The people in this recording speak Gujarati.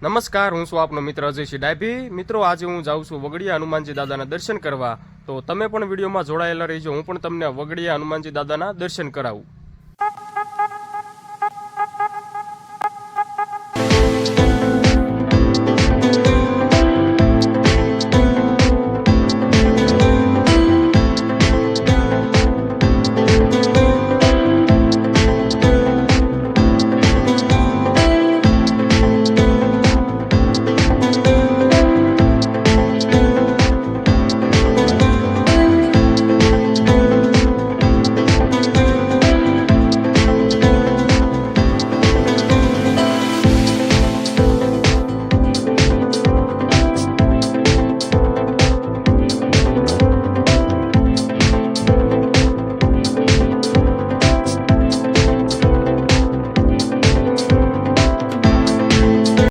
નમસ્કાર, હું છું આપનો મિત્ર અજયસિંહ ડાભી મિત્રો, આજે હું જાઉં છું વગડિયા હનુમાનજી દાદાના દર્શન કરવા. તો તમે પણ વિડીયોમાં જોડાયેલા રહીજો. હું પણ તમને વગડિયા હનુમાનજી દાદાના દર્શન કરાવું.